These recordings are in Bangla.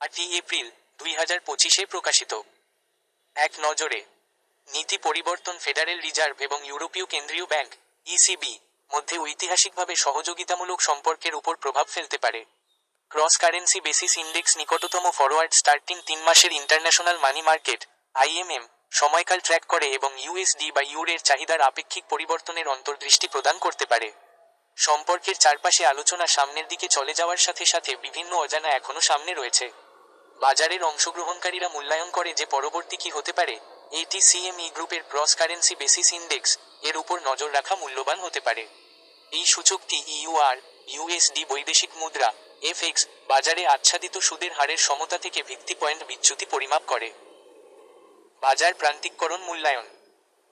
আটই এপ্রিল দুই হাজার পঁচিশে প্রকাশিত। এক নজরে, নীতি পরিবর্তন ফেডারেল রিজার্ভ এবং ইউরোপীয় কেন্দ্রীয় ব্যাংক, ইসিবি, মধ্যে ঐতিহাসিকভাবে সহযোগিতামূলক সম্পর্কের উপর প্রভাব ফেলতে পারে। ক্রস কারেন্সি বেসিস ইন্ডেক্স নিকটতম ফরওয়ার্ড স্টার্টিং তিন মাসের ইন্টারন্যাশনাল মানি মার্কেট আইএমএম সময়কাল ট্র্যাক করে এবং ইউএসডি বা ইউরের চাহিদার আপেক্ষিক পরিবর্তনের অন্তর্দৃষ্টি প্রদান করতে পারে। সম্পর্কের চারপাশে আলোচনা সামনের দিকে চলে যাওয়ার সাথে সাথে বিভিন্ন অজানা এখনও সামনে রয়েছে। বাজারের অংশগ্রহণকারীরা মূল্যায়ন করে যে পরবর্তী কি হতে পারে, এটি সিএমই গ্রুপের ক্রস কারেন্সি বেসিস ইন্ডেক্স এর উপর নজর রাখা মূল্যবান হতে পারে। এই সূচকটি ইউআর ইউএসডি বৈদেশিক মুদ্রা এফএক্স বাজারে আচ্ছাদিত সুদের হারের সমতা থেকে ভিত্তি পয়েন্ট বিচ্যুতি পরিমাপ করে। বাজার প্রান্তিককরণ মূল্যায়ন,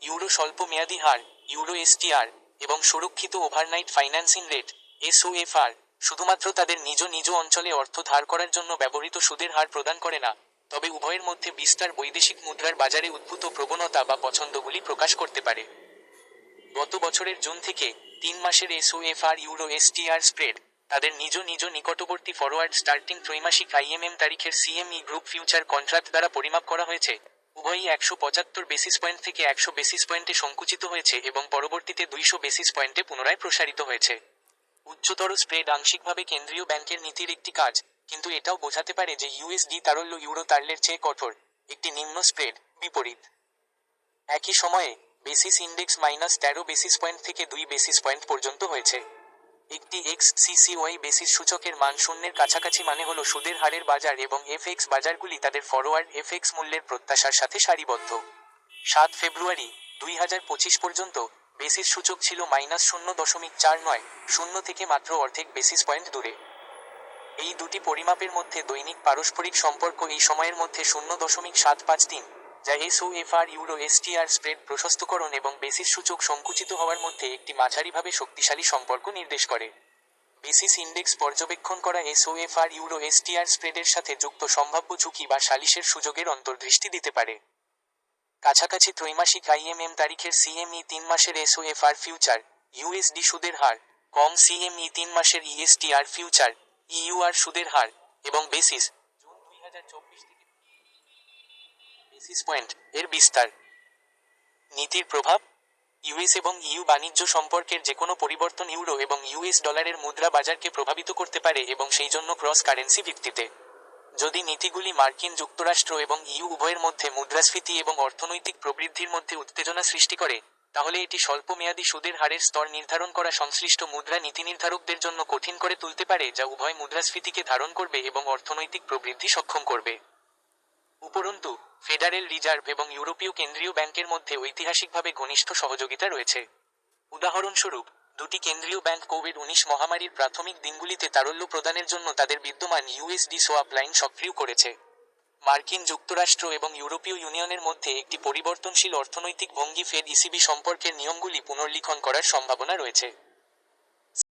ইউরো স্বল্প মেয়াদী হার, ইউরো এসটিআর এবং সুরক্ষিত ওভারনাইট ফাইন্যান্সিং রেট এসওএফআর শুধুমাত্র তাদের নিজ নিজ অঞ্চলে অর্থ ধার করার জন্য ব্যবহৃত সুদের হার প্রদান করে না, তবে উভয়ের মধ্যে বিস্তার বৈদেশিক মুদ্রার বাজারে উদ্ভূত প্রবণতা বা পছন্দগুলি প্রকাশ করতে পারে। গত বছরের জুন থেকে তিন মাসের এসওএফআর ইউরো এসটিআর স্প্রেড, তাদের নিজ নিজ নিকটবর্তী ফরওয়ার্ড স্টার্টিং ত্রৈমাসিক আইএমএম তারিখের সিএমই গ্রুপ ফিউচার কন্ট্রাক্ট দ্বারা পরিমাপ করা হয়েছে। উভয়ই একশো পঁচাত্তর বেসিস পয়েন্ট থেকে একশো বেসিস পয়েন্টে সংকুচিত হয়েছে এবং পরবর্তীতে দুইশো বেসিস পয়েন্টে পুনরায় প্রসারিত হয়েছে। উচ্চতর স্প্রেড আংশিকভাবে কেন্দ্রীয় ব্যাংকের নীতির একটি কাজ, কিন্তু এটাও বোঝাতে পারে যে ইউএসডি তারল্য ইউরো তারলের চেয়ে কঠোর, একটি নিম্ন স্প্রেড, বিপরীত। একই সময়ে বেসিস ইন্ডেক্স মাইনাস তেরো বেসিস পয়েন্ট থেকে দুই বেসিস পয়েন্ট পর্যন্ত হয়েছে। একটি এক্স সিসিওয়াই বেসিস সূচকের মান শূন্যের কাছাকাছি মানে হলো সুদের হারের বাজার এবং এফএক্স বাজারগুলি তাদের ফরওয়ার্ড এফএক্স মূল্যের প্রত্যাশার সাথে সারিবদ্ধ। সাত ফেব্রুয়ারি দুই হাজার পঁচিশ পর্যন্ত বেসিস সূচক ছিল মাইনাস শূন্য দশমিক চার নয়, শূন্য থেকে মাত্র অর্ধেক বেসিস পয়েন্ট দূরে। এই দুটি পরিমাপের মধ্যে দৈনিক পারস্পরিক সম্পর্ক এই সময়ের মধ্যে শূন্য দশমিক সাত পাঁচ তিন, যা এসওএফআর, ইউরো, এসটিআর স্প্রেড প্রশস্তকরণ এবং বেসিস সূচক সংকুচিত হওয়ার মধ্যে একটি মাঝারিভাবে শক্তিশালী সম্পর্ক নির্দেশ করে। বেসিস ইন্ডেক্স পর্যবেক্ষণ করা এসওএফআর, ইউরো, এসটিআর স্প্রেডের সাথে যুক্ত সম্ভাব্য ঝুঁকি বা সালিশের সুযোগের অন্তর্দৃষ্টি দিতে পারে। কাছাকাছি ত্রৈমাসিক আইএমএম তারিখের সিএমই তিন মাসের এসওএফআর ফিউচার ইউএসডি সুদের হার, কম সিএমই তিন মাসের ইএসটিআর ফিউচার ইউআর সুদের হার, এবং বেসিস, জুন দুই হাজার চব্বিশ থেকে বেসিস পয়েন্ট এর বিস্তার। নীতির প্রভাব ইউএস এবং ইউ বাণিজ্য সম্পর্কের যে কোনো পরিবর্তন ইউরো এবং ইউএস ডলারের মুদ্রা বাজারকে প্রভাবিত করতে পারে এবং সেই জন্য ক্রস কারেন্সি ভিত্তিতে। যদি নীতিগুলি মার্কিন যুক্তরাষ্ট্র এবং ইউ উভয়ের মধ্যে মুদ্রাস্ফীতি এবং অর্থনৈতিক প্রবৃদ্ধির মধ্যে উত্তেজনা সৃষ্টি করে, তাহলে এটি স্বল্পমেয়াদী সুদের হারের স্তর নির্ধারণ করা সংশ্লিষ্ট মুদ্রা নীতি নির্ধারকদের জন্য কঠিন করে তুলতে পারে, যা উভয় মুদ্রাস্ফীতিকে ধারণ করবে এবং অর্থনৈতিক প্রবৃদ্ধি সক্ষম করবে। উপরন্তু, ফেডারেল রিজার্ভ এবং ইউরোপীয় কেন্দ্রীয় ব্যাংকের মধ্যে ঐতিহাসিকভাবে ঘনিষ্ঠ সহযোগিতা রয়েছে। উদাহরণস্বরূপ দুটি কেন্দ্রীয় ব্যাংক কোভিড উনিশ মহামারীর প্রাথমিক দিনগুলিতে তারল্য প্রদানের জন্য তাদের বিদ্যমান ইউএসডি সোয়াপ লাইন সক্রিয় করেছে। মার্কিন যুক্তরাষ্ট্র এবং ইউরোপীয় ইউনিয়নের মধ্যে একটি পরিবর্তনশীল অর্থনৈতিক ভঙ্গি ফেড ইসিবি সম্পর্কের নিয়মগুলি পুনর্লিখন করার সম্ভাবনা রয়েছে।